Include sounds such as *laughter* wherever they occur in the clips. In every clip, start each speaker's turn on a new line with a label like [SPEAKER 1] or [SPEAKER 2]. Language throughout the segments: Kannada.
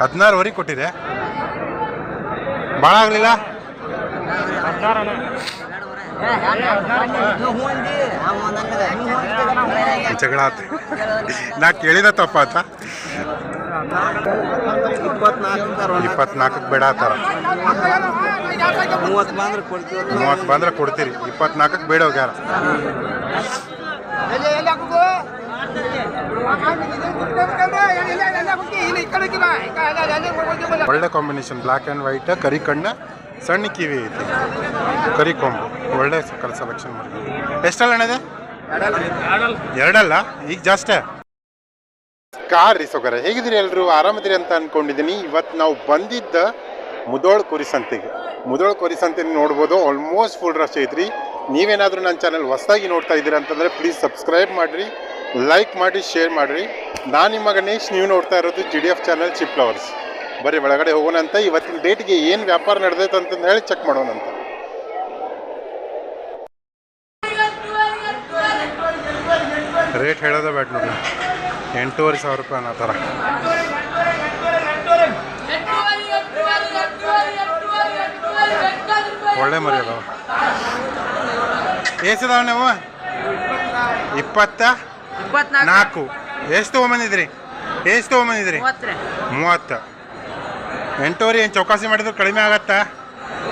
[SPEAKER 1] ಹದಿನಾರುವರೆಗೆ ಕೊಟ್ಟಿದೆ. ಭಾಳ ಆಗಲಿಲ್ಲ? ಜಗಳ ಆತು. ನಾ ಕೇಳಿದ ತಪ್ಪ ಆತ. ಇಪ್ಪತ್ನಾಲ್ಕಕ್ಕೆ ಬೇಡ ಆತರ.
[SPEAKER 2] ಮೂವತ್ತು ಬಂದ್ರೆ ಕೊಡ್ತೀವಿ
[SPEAKER 1] ಮೂವತ್ತು ಬಂದ್ರೆ ಕೊಡ್ತೀರಿ ಇಪ್ಪತ್ನಾಲ್ಕಕ್ಕೆ ಬೇಡ ಹೋಗ್ಯಾರ ಒಳ್ಳೆ ಕಾಂಬಿನೇಷನ್ ಬ್ಲ್ಯಾಕ್ ಆ್ಯಂಡ್ ವೈಟ್ ಕರಿ ಕಣ್ಣ, ಸಣ್ಣ ಕಿವಿ ಐತಿ. ಕರಿ ಕೊಂಬು, ಒಳ್ಳೆ ಕಲ್ ಸೆಲೆಕ್ಷನ್ ಮಾಡಿದ್ವಿ ಎಷ್ಟಲ್ಲ ಎರಡಲ್ಲ, ಈಗ ಜಾಸ್ತಿ. ಕಾರ್ ರೀ ಸೊಗರ ಹೇಗಿದ್ದೀರಿ ಎಲ್ಲರೂ ಆರಾಮದಿರಿ ಅಂತ ಅನ್ಕೊಂಡಿದ್ದೀನಿ. ಇವತ್ತು ನಾವು ಬಂದಿದ್ದ ಮುದೋಳ್ ಕುರಿ ಸಂತೆಗೆ. ಮುದೋಳ್ ಕುರಿ ಸಂತೆ ನೋಡ್ಬೋದು ಆಲ್ಮೋಸ್ಟ್ ಫುಲ್ ರಶ್ ಐತ್ರಿ. ನೀವೇನಾದರೂ ನನ್ನ ಚಾನಲ್ ಹೊಸದಾಗಿ ನೋಡ್ತಾ ಇದ್ದೀರಾ ಅಂತಂದರೆ ಪ್ಲೀಸ್ ಸಬ್ಸ್ಕ್ರೈಬ್ ಮಾಡಿರಿ. ಲೈಕ್ ಮಾಡಿ ಶೇರ್ ಮಾಡಿರಿ. ನಾನು ನಿಮ್ಮ ಗಣೇಶ್ ನೀವು ನೋಡ್ತಾ ಇರೋದು G D F channel chip flowers ಬರೀ ಒಳಗಡೆ ಹೋಗೋಣ ಅಂತ, ಇವತ್ತಿನ ಡೇಟ್ಗೆ ಏನು ವ್ಯಾಪಾರ ನಡೆದೈತೆ ಅಂತಂದು ಹೇಳಿ ಚೆಕ್ ಮಾಡೋಣ ಅಂತ. ರೇಟ್ ಹೇಳೋದೇ ಬೇಡ ನೋಡಿ. ಎಂಟೂವರೆ ಸಾವಿರ ರೂಪಾಯಿ ಅನ್ನೋ ಥರ. ಒಳ್ಳೆ ಮರಿ ಅದಾವ. ಎಷ್ಟಿದಾವ ನೀವು? ಇಪ್ಪತ್ತ? ನಾಲ್ಕು. ಎಷ್ಟು ತೊಗೊಂಬಂದಿದ್ರಿ ಎಷ್ಟು ತೊಗೊಂಬಂದಿದ್ರಿ
[SPEAKER 3] ಮೂವತ್ತು.
[SPEAKER 1] ಎಂಟೂವರೆ ಏನು ಚೌಕಾಸಿ ಮಾಡಿದ್ರೆ ಕಡಿಮೆ ಆಗತ್ತಾ?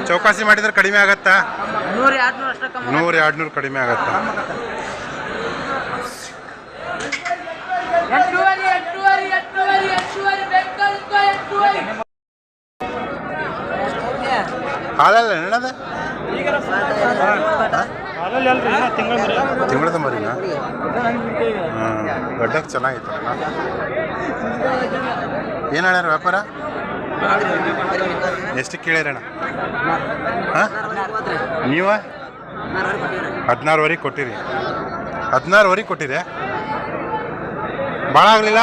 [SPEAKER 1] ಚೌಕಾಸಿ ಮಾಡಿದ್ರೆ ಕಡಿಮೆ ಆಗತ್ತಾ?
[SPEAKER 3] ನೂರ ಎರಡು ನೂರು
[SPEAKER 1] ಕಡಿಮೆ ಆಗತ್ತಾ? ಹಾಲಲ್ಲ ಏನದ? ತಿಂಗಳದ ಮರಿನಾ? ಹಾಂ ಗಡ್ಡಕ್ಕೆ ಚೆನ್ನಾಗಿತ್ತು ಏನು ಹೇಳ್ಯಾರ ವ್ಯಾಪಾರ? ಎಷ್ಟು ಕೇಳ್ಯಾರಣ ಹಾಂ? ನೀವ? ಹದಿನಾರುವರೆಗೆ ಕೊಟ್ಟಿರಿ. ಹದಿನಾರುವರೆಗೆ ಕೊಟ್ಟಿರಿ? ಭಾಳ ಆಗಲಿಲ್ಲ?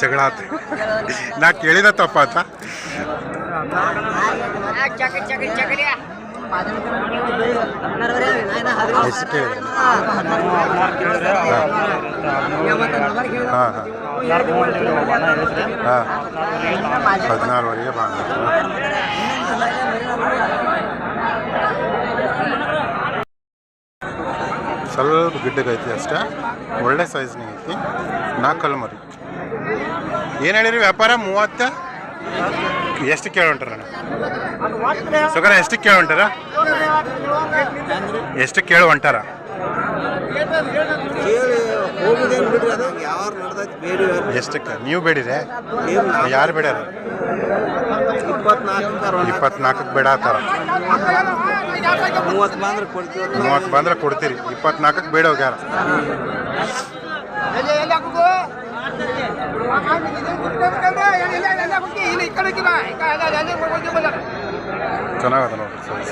[SPEAKER 1] ಜಗಳ ಆತು ನಾ ಕೇಳಿದ ತಪ್ಪ ಆತ ಎಷ್ಟು ಕೇಳಿದ್ರೆ ಹಾಂ. ಹಾಂ. ಹಾಂ ಬಾ ಸ್ವಲ್ಪ ಗಿಡ್ಡಗೈತಿ ಅಷ್ಟೇ. ಒಳ್ಳೆ ಸೈಜ್ನಾಗ ಐತಿ. ನಾಲ್ಕಲ್ಲಿ ಮರಿ. ಏನು ಹೇಳಿರಿ ವ್ಯಾಪಾರ? ಮೂವತ್ತ? ಎಷ್ಟು ಕೇಳೊಂಟಾರ ಸುಗರ ಎಷ್ಟು ಕೇಳೊಂಟಾರ? ಎಷ್ಟು ಕೇಳು ಹೊಂಟಾರ ಎಷ್ಟಕ್ಕೆ ನೀವು ಬೇಡಿರೇ. ಯಾರು ಬೇಡ್ಯಾರ? ಇಪ್ಪತ್ನಾಲ್ಕಕ್ಕೆ ಬೇಡ ಆತರ
[SPEAKER 2] ಮೂವತ್ತು ಬಂದ್ರೆ ಕೊಡ್ತೀವಿ.
[SPEAKER 1] ಮೂವತ್ತು ಬಂದ್ರೆ ಕೊಡ್ತೀರಿ. ಇಪ್ಪತ್ನಾಲ್ಕಕ್ಕೆ ಬೇಡ ಹೋಗ್ಯಾರ ಚೆನ್ನಾಗದ ನೋಡಿ ಸೈಜ್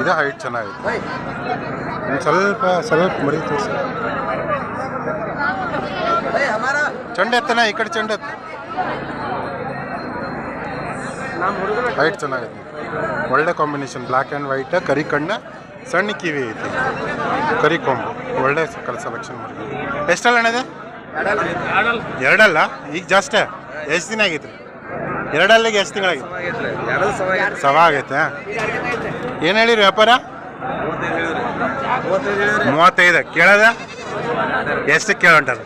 [SPEAKER 1] ಇದೇ ಹೈಟ್ ಚೆನ್ನಾಗೈತೆ ಒಂದು ಸ್ವಲ್ಪ ಸ್ವಲ್ಪ ಮರಿ ತೋರಿಸಿ. ಚಂಡ ಎತ್ತನ ಈ ಕಡೆ ಚಂಡ ವೈಟ್ ಹೈಟ್ ಚೆನ್ನಾಗೈತೆ. ಒಳ್ಳೆ ಕಾಂಬಿನೇಷನ್ ಬ್ಲ್ಯಾಕ್ ಆ್ಯಂಡ್ ವೈಟ್ ಕರಿ ಕಣ್ಣ ಸಣ್ಣ ಕಿವಿ ಐತಿ. ಕರಿ ಕೊಂಬು ಒಳ್ಳೆ ಕಲ್ ಸೆಲೆಕ್ಷನ್ ಮಾಡಿದ್ವಿ ಎಷ್ಟಲ್ಲ ಅಣ್ಣದೆ ಎರಡಲ್ಲ? ಈಗ ಜಾಸ್ತಿ ಎಷ್ಟು ದಿನ ಆಗೈತೆ ಎರಡಲ್ಲಿಗೆ ಎಷ್ಟು ತಿಂಗಳಾಗಿತ್ತು? ಸವಾ ಆಗೈತೆ ಏನು ಹೇಳಿರಿ ವ್ಯಾಪಾರ? ಮೂವತ್ತೈದು. ಕೇಳದ? ಎಷ್ಟು ಕೇಳೋಂಟಾರ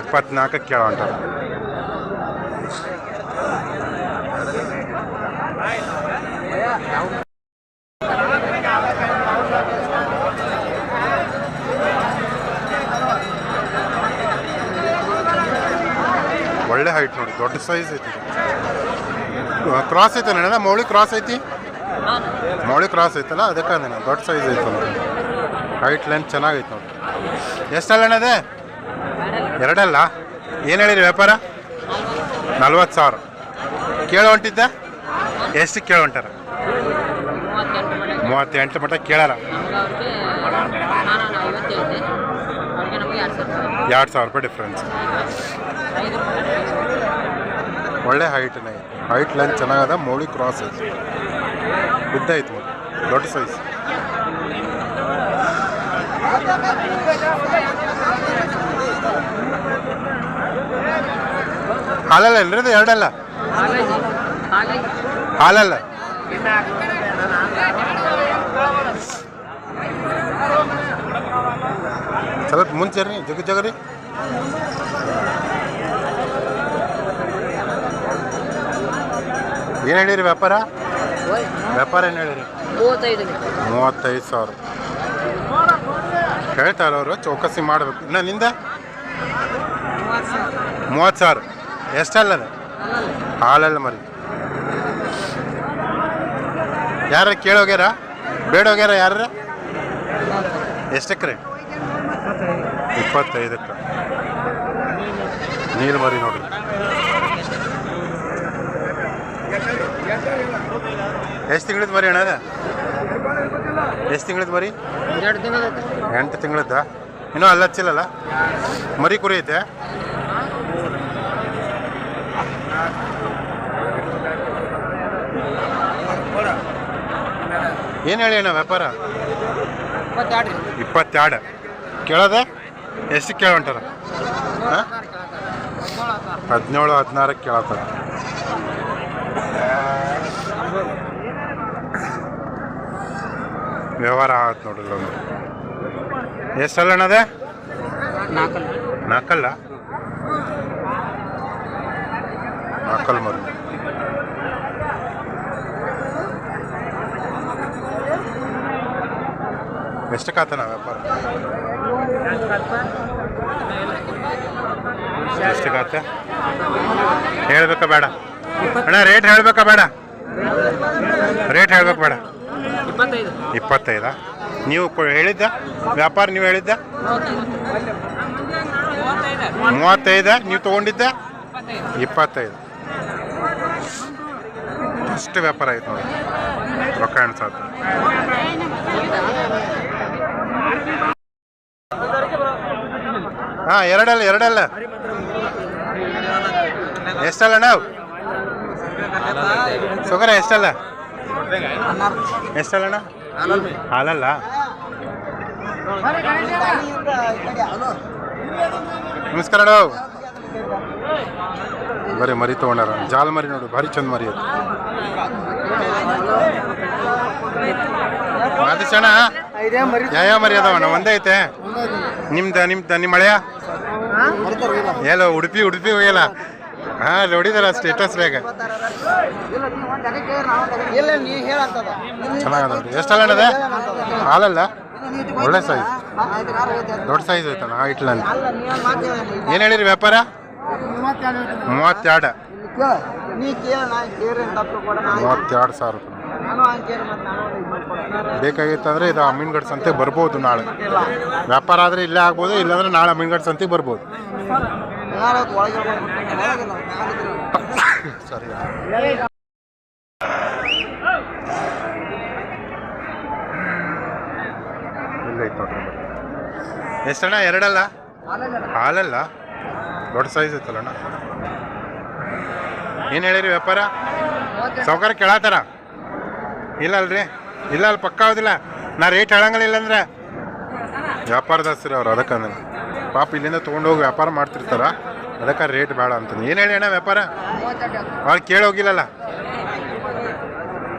[SPEAKER 1] ಇಪ್ಪತ್ನಾಲ್ಕು ಕೇಳೋಂಟಾರ ಒಳ್ಳೆ ಹೈಟ್ ನೋಡಿ, ದೊಡ್ಡ ಸೈಜ್ ಐತಿ. ಕ್ರಾಸ್ ಐತೆ ಮೌಳಿ ಕ್ರಾಸ್ ಐತಿ? ಮೌಳಿ ಕ್ರಾಸ್ ಐತಲ್ಲ, ಅದಕ್ಕೆ ದೊಡ್ಡ ಸೈಜ್ ಐತಲ್ಲ ಹೈಟ್ ಲೆಂತ್ ಚೆನ್ನಾಗೈತೆ ನೋಡಿ. ಎಷ್ಟಲ್ಲ ಅಣ್ಣದೆ ಎರಡಲ್ಲ. ಏನು ಹೇಳಿರಿ ವ್ಯಾಪಾರ? ನಲ್ವತ್ತು ಸಾವಿರ. ಕೇಳೋ ಹೊಂಟಿದ್ದ ಎಷ್ಟು ಕೇಳ ಹೊಂಟಾರ ಮೂವತ್ತೆಂಟು ಮಟ್ಟ ಕೇಳಾರ
[SPEAKER 3] ಎರಡು ಸಾವಿರ
[SPEAKER 1] ರೂಪಾಯಿ ಡಿಫ್ರೆನ್ಸ್ ಒಳ್ಳೆ ಹೈಟ್ ಐತೆ ಹೈಟ್ ಲೆಂತ್ ಚೆನ್ನಾಗದ ಮೌಳಿ ಕ್ರಾಸ್ ಐತೆ. ಉದ್ದ ಐತೆ ದೊಡ್ಡ ಸೈಜ್ ಹಾಲಲ್ಲ ಇದು ಎರಡಲ್ಲ? ಹಾಲಲ್ಲ? ಸ್ವಲ್ಪ ಮುಂಚೆ ರೀ ಜಗ ಜಗ ರೀ. ಏನು ಹೇಳಿರಿ ವ್ಯಾಪಾರ? ವ್ಯಾಪಾರ ಏನು ಹೇಳಿರಿ?
[SPEAKER 3] ಮೂವತ್ತೈದು
[SPEAKER 1] ಸಾವಿರ. ಹೇಳ್ತಾರೆ ಅವರು ಚೌಕಸಿ ಮಾಡಬೇಕು. ಇನ್ನು ನಿಂದ? ಮೂವತ್ತು ಸಾವಿರ ಎಷ್ಟಲ್ಲದ? ಹಾಲಲ್ಲ ಮರಿ. ಯಾರ ಕೇಳೋಗ್ಯಾರ ಬೇಡೋಗ್ಯಾರ ಯಾರ? ಎಷ್ಟಕ್ಕೆ ರೀ ಇಪ್ಪತ್ತೈದಕ್ಕೆ ನೀರು ಮರಿ ನೋಡಿ. ಎಷ್ಟು ತಿಂಗಳದ ಮರಿ ಅಣ್ಣ ಎಷ್ಟು ತಿಂಗಳದ ಮರಿ?
[SPEAKER 3] ಎರಡು ತಿಂಗಳು
[SPEAKER 1] ಎಂಟು ತಿಂಗಳದ ಇನ್ನೂ ಅಲ್ಲ ಹಚ್ಚಿಲ್ಲಲ್ಲ ಮರಿ ಕುರಿ ಐತೆ. ಏನು ಹೇಳಿ ಅಣ್ಣ ವ್ಯಾಪಾರ?
[SPEAKER 3] ಇಪ್ಪತ್ತೆರಡು
[SPEAKER 1] ಕೇಳೋದೆ? ಎಷ್ಟು ಕೇಳೋಂಟಾರ ಹಾಂ? ಹದಿನೇಳು ಹದಿನಾರಕ್ಕೆ ಕೇಳತ್ತಾರ. ವ್ಯವಹಾರ ಆಗತ್ತೆ ನೋಡ್ರಿ ಒಂದು ಎಷ್ಟಲ್ಲ ಅಣ್ಣದೆ?
[SPEAKER 3] ನಾಲ್ಕಲ್ಲ.
[SPEAKER 1] ನಾಲ್ಕಲ್ಲ? ಮರು ಎಷ್ಟು ಎಷ್ಟಕ್ಕಾತನ ವ್ಯಾಪಾರ? ಎಷ್ಟಕ್ಕಾತ ಹೇಳ್ಬೇಕಾ ಬೇಡ. ಅಣ್ಣ ರೇಟ್ ಹೇಳ್ಬೇಕಾ ಬೇಡ? ರೇಟ್ ಹೇಳ್ಬೇಕು ಬೇಡ.
[SPEAKER 3] ಇಪ್ಪತ್ತೈದು.
[SPEAKER 1] ನೀವು ಹೇಳಿದ್ದ? ವ್ಯಾಪಾರ ನೀವು ಹೇಳಿದ್ದ? ಮೂವತ್ತೈದ. ನೀವು ತಗೊಂಡಿದ್ದ? ಇಪ್ಪತ್ತೈದು. ಅಷ್ಟು ವ್ಯಾಪಾರ ಆಯ್ತು ನೋಡಿ. ರೊಕ್ಕ ಎಣ್ಸಾತು ಹಾಂ, ಎರಡಲ್ಲ ಎರಡಲ್ಲ. ಎಷ್ಟಲ್ಲ ನಾವು? ಸುಗರ, ಎಷ್ಟಲ್ಲ? ಎಷ್ಟಲ್ಲ ಹಾಲಲ್ಲ? ನಮಸ್ಕಾರ ಬರೀ ಮರಿ ತಗೊಂಡಾರ. ಜಾಲ್ ಮರಿ ನೋಡು ಭಾರಿ ಚಂದ ಮರಿ ಅದು. ಚಣ ಯಾವ ಮರಿ ಅದಾವಣ್ಣ? ಒಂದೇ ಐತೆ? ನಿಮ್ದ ನಿಮ್ದ ನಿಮ್ಮ ಮಳೆಯ ಎಲ್ಲೋ ಉಡುಪಿ ಉಡುಪಿ ಹೋಗಿಲ್ಲ ಹಾ ನೋಡಿದಾರ ಸ್ಟೇಟಸ್ ಬೇಗ. ಚೆನ್ನಾಗದ ಎಷ್ಟಲ್ಲ ಅಣ್ಣದ ಹಾಲಲ್ಲ? ಒಳ್ಳೆ ಸೈಜ್ ದೊಡ್ಡ ಸೈಜ್ ಐತಲ್ಲ ಇಟ್ಲ ಅಂತ ಏನು ಹೇಳಿರಿ ವ್ಯಾಪಾರ? ಮೂವತ್ತೆರಡು. ಮೂವತ್ತೆರಡು ಸಾವಿರ ರೂಪಾಯಿ. ಬೇಕಾಗಿತ್ತಂದ್ರೆ ಇದು ಅಮೀನ್ಗಢ ಸಂತೆ ಬರ್ಬೋದು ನಾಳೆ. ವ್ಯಾಪಾರ ಆದರೆ ಇಲ್ಲೇ ಆಗ್ಬೋದು ಇಲ್ಲಾಂದ್ರೆ ನಾಳೆ ಅಮೀನ್ಗಢ ಸಂತೆಗೆ ಬರ್ಬೋದು. ಸರಿ *coughs* ಎಷ್ಟಣ್ಣ? ಎರಡಲ್ಲ? ಹಾಲಲ್ಲ? ದೊಡ್ಡ ಸೈಜ್ ಇತ್ತಲ್ಲಣ್ಣ. ಏನು ಹೇಳಿರಿ ವ್ಯಾಪಾರ? ಸೌಕರ್ಯ ಕೇಳತ್ತಾರ ಇಲ್ಲ ಅಲ್ರಿ ಇಲ್ಲ ಅಲ್ಲಿ ಪಕ್ಕ ಆಗೋದಿಲ್ಲ ನಾ ರೇಟ್ ಹೇಳಂಗಿಲ್ಲ ಇಲ್ಲಂದ್ರೆ. ವ್ಯಾಪಾರದಸ್ತ್ರಿ ಅವ್ರು ಅದಕ್ಕೆ ಅಂದ್ರೆ ಪಾಪ ಇಲ್ಲಿಂದ ತೊಗೊಂಡೋಗಿ ವ್ಯಾಪಾರ ಮಾಡ್ತಿರ್ತಾರ. ಅದಕ್ಕೆ ರೇಟ್ ಬೇಡ ಅಂತ ಏನು ಹೇಳಿ ಅಣ್ಣ ವ್ಯಾಪಾರ? ಭಾಳ ಕೇಳೋಗಿಲ್ಲಲ್ಲ?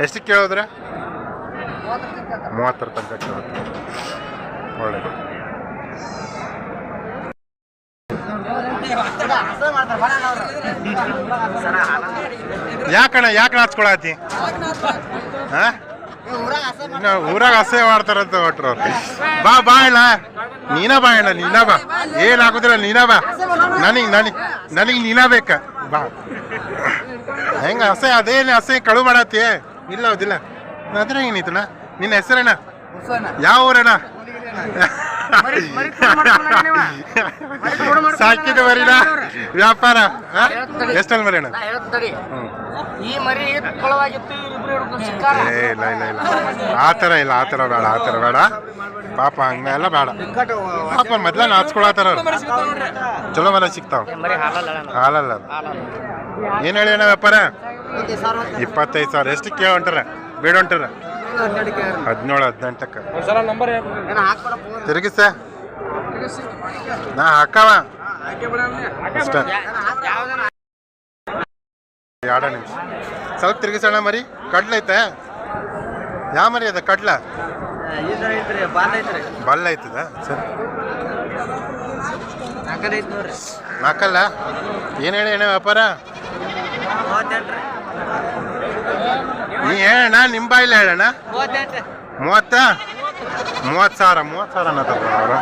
[SPEAKER 1] ಎಷ್ಟು ಕೇಳೋದ್ರೆ? ಮೂವತ್ತರ ತನಕ ಕೇಳೋದು. ಒಳ್ಳೇದು. ಯಾಕಣ್ಣ ಯಾಕೆ ನಾಚ್ಕೊಳತಿ? ಹಾ? ಊರಾಗ ಅಸಹ್ಯ ಮಾಡ್ತಾರಂತ ಹೊಟ್ರು ಬಾ ಬಾ ಅಣ್ಣ. ನೀನ ಬಾ ಅಣ್ಣ ನೀನಾ ಬಾ ಏನ್ ಆಗುದಿಲ್ಲ ನೀನ ಬಾ ನನಗ್ ನನಗ್ ನನಗ್ ನೀನ ಬೇಕ. ಬಾ. ಹೆಂಗ ಅಸೆ ಅದೇನು ಅಸೆ ಕಳು ಮಾಡತ್ತಿ? ಇಲ್ಲ ಹೌದಿಲ್ಲ. ಅದ್ರ ಏನೈತಣ್ಣ ನಿನ್ನ ಹೆಸರಣ್ಣ ಯಾವ ಊರಣ್ಣ ಸಾಕಿದ ಮರಿನ? ವ್ಯಾಪಾರ ಎಷ್ಟಲ್ ಮರಿ ಅಣ್ಣ.
[SPEAKER 3] ಈ ಮರಿ
[SPEAKER 1] ಇಲ್ಲ ಇಲ್ಲ ಇಲ್ಲ. ಆ ಥರ ಇಲ್ಲ ಆ ಥರ ಬೇಡ ಆ ಥರ ಬೇಡ. ಪಾಪ ಹಂಗೆಲ್ಲ ಬೇಡ. ಪಾಪ ಮೊದ್ಲ ನಾಚ್ಕೊಳತ್ತಾರ ಅವ್ರು ಚಲೋ ಮರ ಸಿಗ್ತಾವ
[SPEAKER 3] ಹಾಲಲ್ಲ
[SPEAKER 1] ಏನು ಹೇಳಿ ಅಣ್ಣ ವ್ಯಾಪಾರ? ಇಪ್ಪತ್ತೈದು ಸಾವಿರ. ಎಷ್ಟು ಕೇಳ ಹೊಂಟಾರ? ಬೇಡ ಹೊಂಟಾರ? ಹದಿನೇಳು ಹದಿನೆಂಟಕ್ಕೆ. ತಿರುಗಿಸ. ನಾ ಹಾಕವ. ಅಷ್ಟ ಎರಡು ನಿಮಿಷ. ಸ್ವಲ್ಪ ತಿರುಗಿಸೋಣ ಮರಿ. ಕಡ್ಲೈತೆ ಯಾವ ಮರಿ ಅದ ಕಡ್ಲ? ಬಲ್ಲ ಐತದ? ಸರಿ.
[SPEAKER 2] ನಾಕಲ್ಲ
[SPEAKER 1] ನಾಲ್ಕಲ್ಲ? ಏನು ಹೇಳಿ ಏನೇ ವ್ಯಾಪಾರ? ನೀ ಹೇಳಣ್ಣ ನಿಮ್ಮ ಬಾಯಿಲೆ ಹೇಳಣ್ಣ? ಮೂವತ್ತ? ಮೂವತ್ತು ಸಾವಿರ ಮೂವತ್ತು ಸಾವಿರ ಅನ್ನ ಅವರು.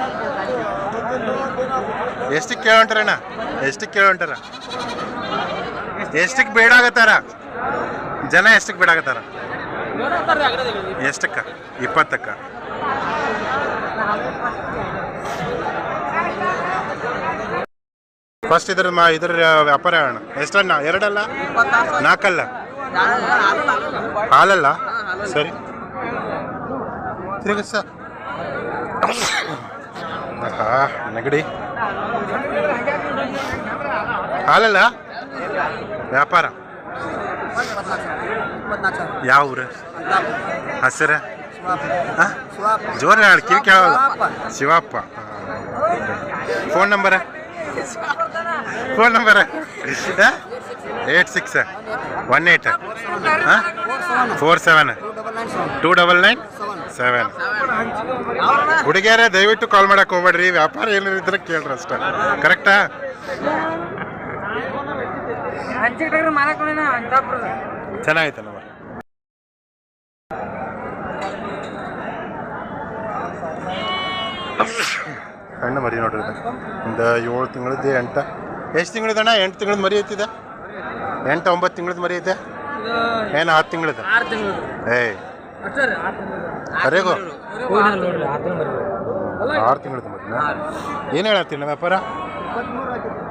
[SPEAKER 1] ಎಷ್ಟಕ್ಕೆ ಕೇಳೊಂಟಾರಣ್ಣ ಎಷ್ಟಕ್ಕೆ ಕೇಳೋಂಟಾರ? ಎಷ್ಟಕ್ಕೆ ಬೇಡಾಗತ್ತಾರ ಜನ ಎಷ್ಟಕ್ಕೆ ಬೇಡಾಗತ್ತಾರ ಎಷ್ಟಕ್ಕ? ಇಪ್ಪತ್ತಕ್ಕ? ಫಸ್ಟ್ ಇದ್ರ ಮಾ ಇದ್ರ ವ್ಯಾಪಾರ ಅಣ್ಣ ಎಷ್ಟಣ್ಣ? ಎರಡಲ್ಲ? ನಾಲ್ಕಲ್ಲ ಹಾಲಲ್ಲ? ಸರಿ. ತಿರುಗಿಸ ಆಹಾ ನೆಗಡಿ. ಹಾಲಲ್ಲ? ವ್ಯಾಪಾರ? ಯಾವ ಊರು? ಹಸಿರ? ಜೋರ ಕಿವಿ ಕೇಳಲ್ಲ Shivappa. Phone number? Phone number? Eight six one eight four seven two double nine seven ಹುಡುಗಿಯರೇ, ದಯವಿಟ್ಟು ಕಾಲ್ ಮಾಡಕ್ಕೆ ಹೋಗ್ಬೇಡ್ರಿ. ವ್ಯಾಪಾರ ಏನಾರ ಇದ್ರೆ ಕೇಳ್ರಿ ಅಷ್ಟೇ. ಕರೆಕ್ಟಾ ಚೆನ್ನಾಗೈತಲ್ಲ ಸಣ್ಣ ಮರಿ ನೋಡ್ರಿ. ಒಂದು ಏಳು ತಿಂಗಳದ್ದು ಎಂಟ. ಎಷ್ಟು ತಿಂಗಳದಣ್ಣ ಎಂಟು ತಿಂಗಳದ ಮರಿ ಐತಿದೆ ಎಂಟು ಒಂಬತ್ತು ತಿಂಗಳದ ಮರಿ ಐತೆ? ಏನು ಹತ್ತು ತಿಂಗಳದ?
[SPEAKER 3] ಆರು ತಿಂಗಳು
[SPEAKER 1] ಏಯ್. ಕರೆಗೋ ಆರು ತಿಂಗಳದ. ಮರಿ ಏನು ನಮ್ಮ ವ್ಯಾಪಾರ?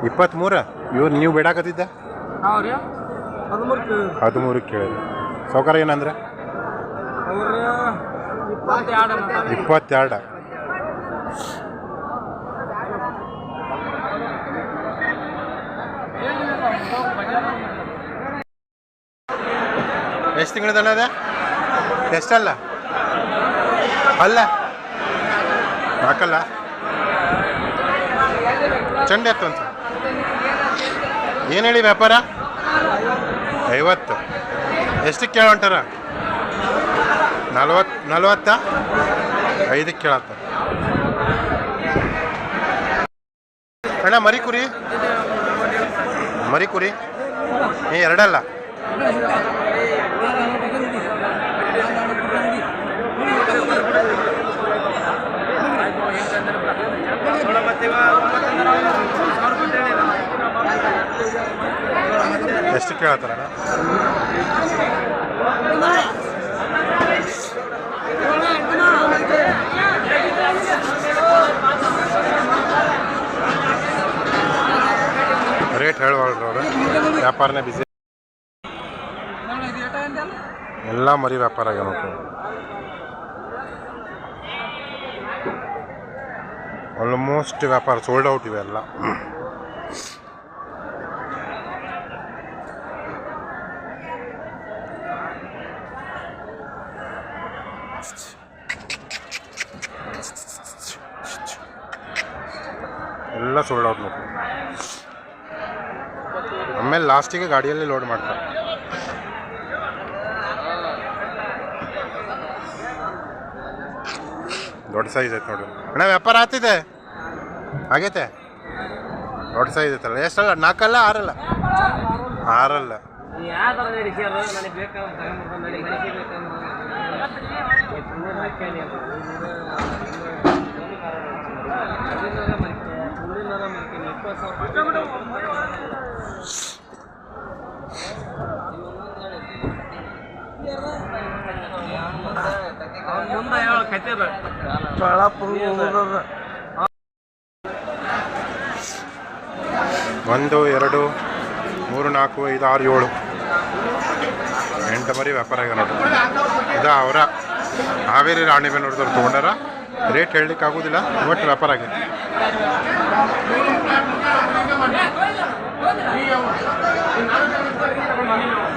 [SPEAKER 1] ಇಪ್ಪತ್ತ್ಮೂರ ಇವ್ರು ನೀವು ಬಿಡಾಕತ್ತಿದ್ದ? ಹದಿಮೂರಕ್ಕೆ ಕೇಳಿದ್ರಿ. ಸೌಕರ್ಯ ಏನಂದ್ರೆ?
[SPEAKER 3] ಇಪ್ಪತ್ತೆರಡು.
[SPEAKER 1] ಎಷ್ಟು ತಿಂಗಳದಣ್ಣ ಅದ ಎಷ್ಟಲ್ಲ? ಅಲ್ಲ. ಹಾಕಲ್ಲ ಚಂಡ ಎತ್ತು ಅಂತ. ಏನು ಹೇಳಿ ವ್ಯಾಪಾರ? ಐವತ್ತು. ಎಷ್ಟಕ್ಕೆ ಕೇಳೊಂಟಾರ? ನಲ್ವತ್ತು ನಲ್ವತ್ತ? ಐದಕ್ಕೆ ಕೇಳತ್ತ. ಅಣ್ಣ, ಮರಿ ಕುರಿ? ಮರಿ ಕುರಿ? ಏ ಎರಡಲ್ಲ? ಎಷ್ಟು ಕೇಳತ್ತಾರಣ್ಣ ರೇಟ್ ಹೇಳ್ಬಾರ್ದು ಅವರು. ವ್ಯಾಪಾರನೇ ಬಿಸಿ ಎಲ್ಲ ಮರಿ ವ್ಯಾಪಾರ ನೋಡ್ರಿ. ಆಲ್ಮೋಸ್ಟ್ ವ್ಯಾಪಾರ ಸೋಲ್ಡ್ ಔಟ್ ಇವೆಲ್ಲ. ಎಲ್ಲ ಸೋಲ್ಡ್ ಔಟ್ ನೋಡಿ. ಆಮೇಲೆ ಲಾಸ್ಟಿಗೆ ಗಾಡಿಯಲ್ಲಿ ಲೋಡ್ ಮಾಡ್ತಾರೆ ದೊಡ್ಡ ಸೈಜ್ ಐತೆ ನೋಡಿ. ಅಣ್ಣ, ವ್ಯಾಪಾರ ಆಗ್ತಿದೆ ಆಗೈತೆ? ದೊಡ್ಡ ಸೈಜ್ ಐತಲ್ಲ. ಎಷ್ಟಲ್ಲ? ನಾಲ್ಕಲ್ಲ, ಆರಲ್ಲ? ಆರಲ್ಲ. ಒಂದು, ಎರಡು, ಮೂರು, ನಾಲ್ಕು, ಐದು, ಆರು, ಏಳು. ಎಂಟು ಮರಿ ವ್ಯಾಪಾರ ಆಗ್ಯಾರ ನೋಡ್ರಿ. ಇದ ಅವರ ಹಾವೇರಿ ರಾಣಿಬೆನ್ನೂರದವ್ರು ತೊಗೊಂಡಾರ. ರೇಟ್ ಹೇಳಲಿಕ್ಕೆ ಆಗೋದಿಲ್ಲ ಒಟ್ಟು ವ್ಯಾಪಾರ ಆಗಿದೆ Thank you.